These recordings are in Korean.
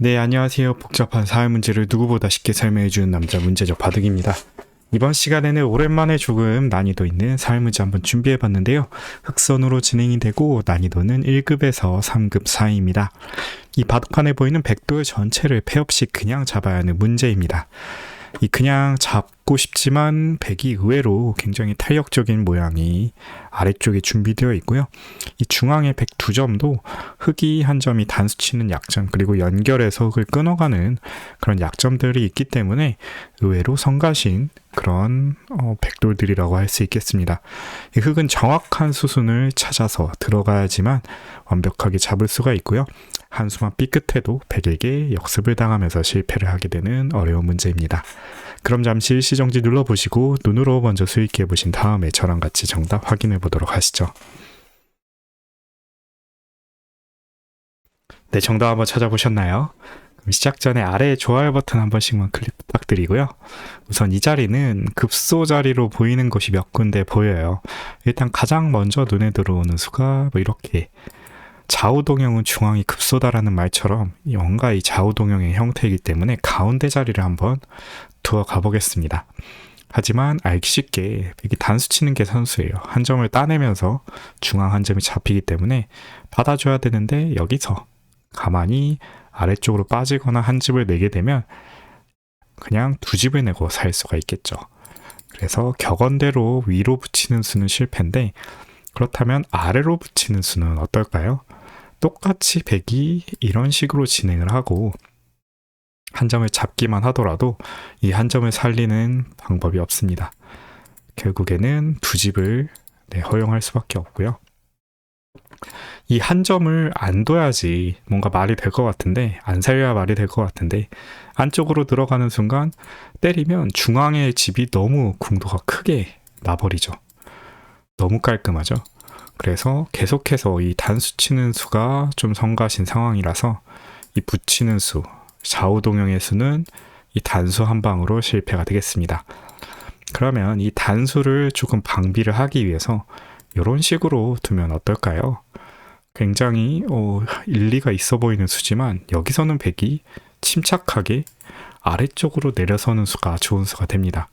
네, 안녕하세요. 복잡한 사회 문제를 누구보다 쉽게 설명해주는 남자 문제적 바둑입니다. 이번 시간에는 오랜만에 조금 난이도 있는 사회 문제 한번 준비해봤는데요. 흑선으로 진행이 되고 난이도는 1급에서 3급 사이입니다. 이 바둑판에 보이는 백돌 전체를 패 없이 그냥 잡아야 하는 문제입니다. 이 그냥 잡고 싶지만 백이 의외로 굉장히 탄력적인 모양이 아래쪽에 준비되어 있고요. 이 중앙의 백 두 점도 흑이 한 점이 단수 치는 약점 그리고 연결해서 흑을 끊어가는 그런 약점들이 있기 때문에 의외로 성가신 그런 어, 백돌들이라고 할 수 있겠습니다. 이 흑은 정확한 수순을 찾아서 들어가야지만 완벽하게 잡을 수가 있고요. 한수만 삐끗해도 백에게 역습을 당하면서 실패를 하게 되는 어려운 문제입니다. 그럼 잠시 일시정지 눌러보시고 눈으로 먼저 수익해 보신 다음에 저랑 같이 정답 확인해 보도록 하시죠. 네, 정답 한번 찾아보셨나요? 그럼 시작 전에 아래 좋아요 버튼 한 번씩만 클릭 부탁드리고요. 우선 이 자리는 급소 자리로 보이는 곳이 몇 군데 보여요. 일단 가장 먼저 눈에 들어오는 수가 뭐 이렇게 좌우동형은 중앙이 급소다라는 말처럼 뭔가 이 좌우동형의 형태이기 때문에 가운데 자리를 한번 두어 가보겠습니다. 하지만 알기 쉽게 이게 단수 치는 게 선수예요. 한 점을 따내면서 중앙 한 점이 잡히기 때문에 받아줘야 되는데 여기서 가만히 아래쪽으로 빠지거나 한 집을 내게 되면 그냥 두 집을 내고 살 수가 있겠죠. 그래서 격언대로 위로 붙이는 수는 실패인데 그렇다면 아래로 붙이는 수는 어떨까요? 똑같이 백이 이런 식으로 진행을 하고 한 점을 잡기만 하더라도 이 한 점을 살리는 방법이 없습니다. 결국에는 두 집을 네, 허용할 수밖에 없고요. 이 한 점을 안 둬야지 뭔가 말이 될 것 같은데 안 살려야 말이 될 것 같은데 안쪽으로 들어가는 순간 때리면 중앙의 집이 너무 궁도가 크게 나버리죠. 너무 깔끔하죠. 그래서 계속해서 이 단수 치는 수가 좀 성가신 상황이라서 이 붙이는 수, 좌우동형의 수는 이 단수 한 방으로 실패가 되겠습니다. 그러면 이 단수를 조금 방비를 하기 위해서 이런 식으로 두면 어떨까요? 굉장히 어, 일리가 있어 보이는 수지만 여기서는 백이 침착하게 아래쪽으로 내려서는 수가 좋은 수가 됩니다.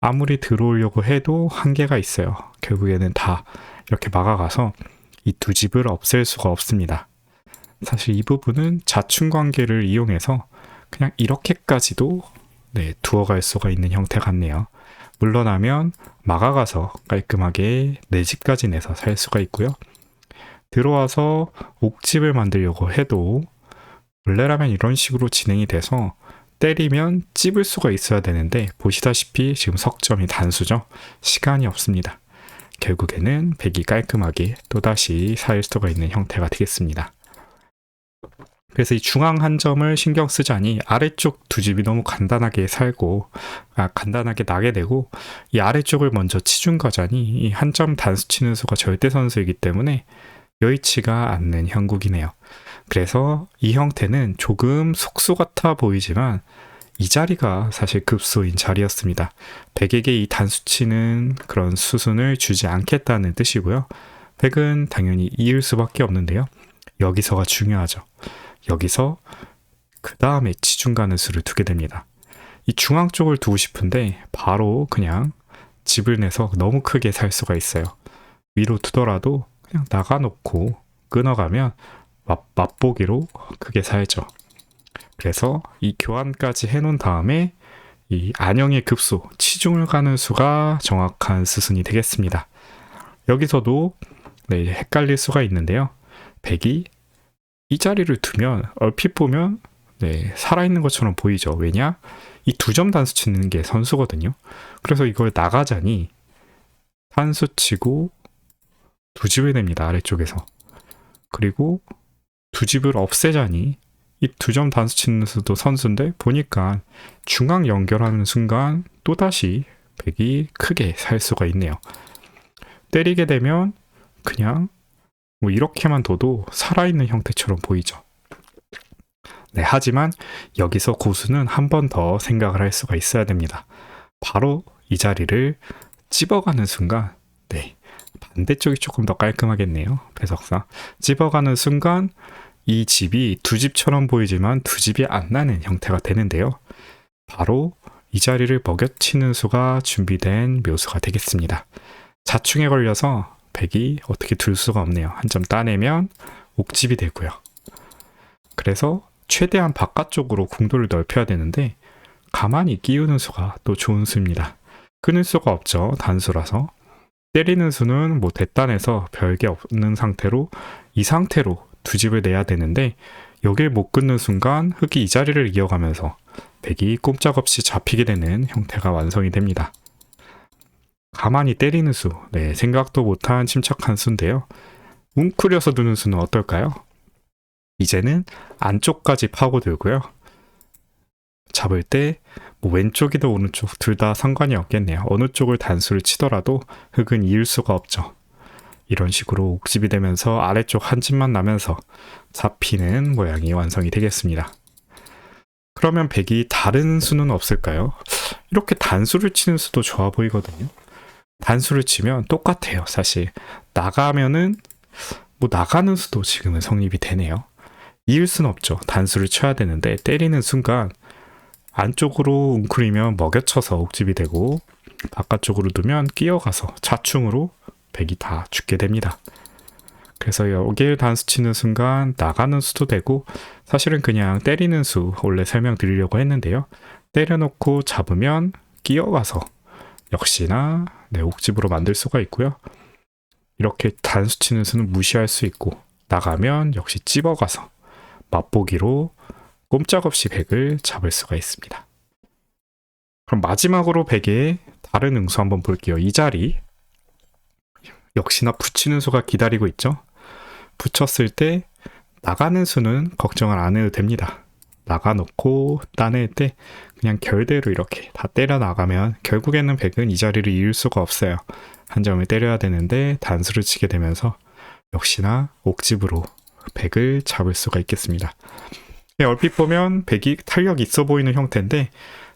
아무리 들어오려고 해도 한계가 있어요. 결국에는 다 이렇게 막아가서 이 두 집을 없앨 수가 없습니다. 사실 이 부분은 자충 관계를 이용해서 그냥 이렇게까지도 네, 두어갈 수가 있는 형태 같네요. 물러나면 막아가서 깔끔하게 네 집까지 내서 살 수가 있고요. 들어와서 옥집을 만들려고 해도 원래라면 이런 식으로 진행이 돼서 때리면 찝을 수가 있어야 되는데 보시다시피 지금 석점이 단수죠. 시간이 없습니다. 결국에는 백이 깔끔하게 또다시 사일 수가 있는 형태가 되겠습니다. 그래서 이 중앙 한 점을 신경 쓰자니 아래쪽 두 집이 너무 간단하게 살고 아, 간단하게 나게 되고 이 아래쪽을 먼저 치중 가자니 이 한 점 단수 치는 수가 절대 선수이기 때문에 여의치가 않는 형국이네요. 그래서 이 형태는 조금 속수 같아 보이지만 이 자리가 사실 급소인 자리였습니다. 백에게 이 단수치는 그런 수순을 주지 않겠다는 뜻이고요. 백은 당연히 이을 수밖에 없는데요. 여기서가 중요하죠. 여기서 그 다음에 치중 가는 수를 두게 됩니다. 이 중앙 쪽을 두고 싶은데 바로 그냥 집을 내서 너무 크게 살 수가 있어요. 위로 두더라도 그냥 나가놓고 끊어가면 맛, 맛보기로 크게 살죠. 그래서 이 교환까지 해놓은 다음에 이 안형의 급소, 치중을 가는 수가 정확한 수순이 되겠습니다. 여기서도 네, 헷갈릴 수가 있는데요. 100이 이 자리를 두면 얼핏 보면 네, 살아있는 것처럼 보이죠. 왜냐? 이 두 점 단수 치는 게 선수거든요. 그래서 이걸 나가자니 단수 치고 두 집을 냅니다. 아래쪽에서. 그리고 두 집을 없애자니 이 두 점 단수 치는 수도 선수인데 보니까 중앙 연결하는 순간 또다시 백이 크게 살 수가 있네요. 때리게 되면 그냥 뭐 이렇게만 둬도 살아있는 형태처럼 보이죠. 네, 하지만 여기서 고수는 한 번 더 생각을 할 수가 있어야 됩니다. 바로 이 자리를 찝어가는 순간, 네, 반대쪽이 조금 더 깔끔하겠네요. 배석상. 찝어가는 순간 이 집이 두 집처럼 보이지만 두 집이 안 나는 형태가 되는데요. 바로 이 자리를 먹여치는 수가 준비된 묘수가 되겠습니다. 자충에 걸려서 백이 어떻게 둘 수가 없네요. 한 점 따내면 옥집이 되고요. 그래서 최대한 바깥쪽으로 궁도를 넓혀야 되는데 가만히 끼우는 수가 또 좋은 수입니다. 끊을 수가 없죠. 단수라서. 때리는 수는 뭐 대단해서 별게 없는 상태로 이 상태로 두 집을 내야 되는데 여길 못 끊는 순간 흙이 이 자리를 이어가면서 백이 꼼짝없이 잡히게 되는 형태가 완성이 됩니다. 가만히 때리는 수, 네, 생각도 못한 침착한 수인데요. 웅크려서 두는 수는 어떨까요? 이제는 안쪽까지 파고들고요. 잡을 때 뭐 왼쪽이든 오른쪽 둘 다 상관이 없겠네요. 어느 쪽을 단수를 치더라도 흙은 이을 수가 없죠. 이런 식으로 옥집이 되면서 아래쪽 한 집만 나면서 잡히는 모양이 완성이 되겠습니다. 그러면 백이 다른 수는 없을까요? 이렇게 단수를 치는 수도 좋아 보이거든요. 단수를 치면 똑같아요. 사실 나가면은 뭐 나가는 수도 지금은 성립이 되네요. 이을 수는 없죠. 단수를 쳐야 되는데 때리는 순간 안쪽으로 웅크리면 먹여쳐서 옥집이 되고 바깥쪽으로 두면 끼어가서 자충으로 백이 다 죽게 됩니다. 그래서 여기에 단수 치는 순간 나가는 수도 되고 사실은 그냥 때리는 수 원래 설명드리려고 했는데요. 때려놓고 잡으면 끼어가서 역시나 네, 옥집으로 만들 수가 있고요. 이렇게 단수 치는 수는 무시할 수 있고 나가면 역시 찝어가서 맛보기로 꼼짝없이 백을 잡을 수가 있습니다. 그럼 마지막으로 백의 다른 응수 한번 볼게요. 이 자리 역시나 붙이는 수가 기다리고 있죠. 붙였을 때 나가는 수는 걱정을 안 해도 됩니다. 나가놓고 따낼 때 그냥 결대로 이렇게 다 때려 나가면 결국에는 백은 이 자리를 이을 수가 없어요. 한 점을 때려야 되는데 단수를 치게 되면서 역시나 옥집으로 백을 잡을 수가 있겠습니다. 네, 얼핏 보면 백이 탄력 있어 보이는 형태인데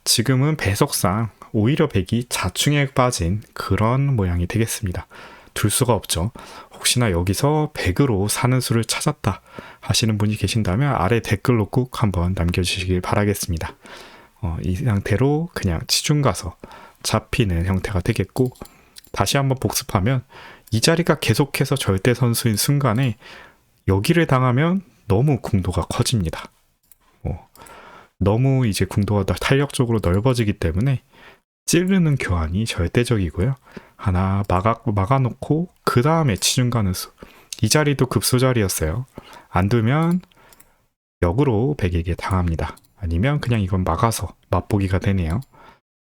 지금은 배속상 오히려 백이 자충에 빠진 그런 모양이 되겠습니다. 둘 수가 없죠. 혹시나 여기서 100으로 사는 수를 찾았다 하시는 분이 계신다면 아래 댓글로 꼭 한번 남겨주시길 바라겠습니다. 어, 이 상태로 그냥 치중 가서 잡히는 형태가 되겠고 다시 한번 복습하면 이 자리가 계속해서 절대 선수인 순간에 여기를 당하면 너무 궁도가 커집니다. 어, 너무 이제 궁도가 탄력적으로 넓어지기 때문에 찌르는 교환이 절대적이고요. 하나 막아, 막아놓고 그 다음에 치중 가는 수. 이 자리도 급소 자리였어요. 안 두면 역으로 백에게 당합니다. 아니면 그냥 이건 막아서 맛보기가 되네요.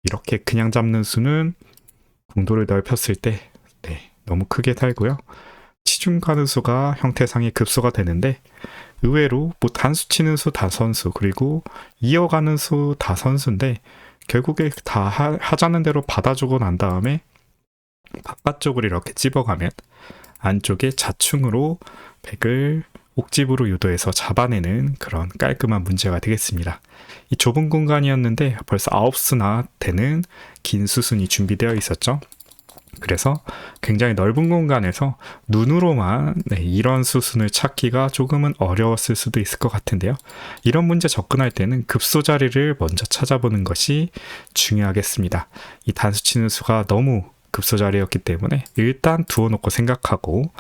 이렇게 그냥 잡는 수는 궁도를 넓혔을 때 네, 너무 크게 달고요. 치중 가는 수가 형태상의 급소가 되는데 의외로 뭐 단수 치는 수 다 선수 그리고 이어가는 수 다 선수인데 결국에 다 하, 하자는 대로 받아주고 난 다음에 바깥쪽으로 이렇게 찝어가면 안쪽에 자충으로 백을 옥집으로 유도해서 잡아내는 그런 깔끔한 문제가 되겠습니다. 이 좁은 공간이었는데 벌써 아홉 수나 되는 긴 수순이 준비되어 있었죠. 그래서 굉장히 넓은 공간에서 눈으로만 네, 이런 수순을 찾기가 조금은 어려웠을 수도 있을 것 같은데요. 이런 문제 접근할 때는 급소 자리를 먼저 찾아보는 것이 중요하겠습니다. 이 단수 치는 수가 너무 급소 자리였기 때문에 일단 두어놓고 생각하고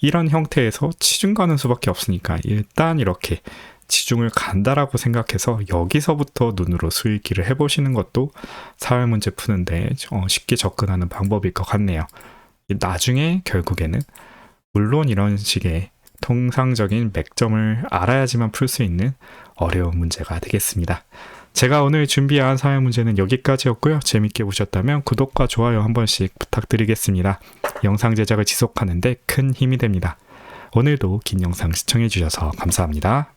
이런 형태에서 치중 가는 수밖에 없으니까 일단 이렇게 치중을 간다라고 생각해서 여기서부터 눈으로 수익기를 해보시는 것도 사회 문제 푸는데 어, 쉽게 접근하는 방법일 것 같네요. 나중에 결국에는 물론 이런 식의 통상적인 맥점을 알아야지만 풀 수 있는 어려운 문제가 되겠습니다. 제가 오늘 준비한 사회 문제는 여기까지였고요. 재밌게 보셨다면 구독과 좋아요 한 번씩 부탁드리겠습니다. 영상 제작을 지속하는데 큰 힘이 됩니다. 오늘도 긴 영상 시청해주셔서 감사합니다.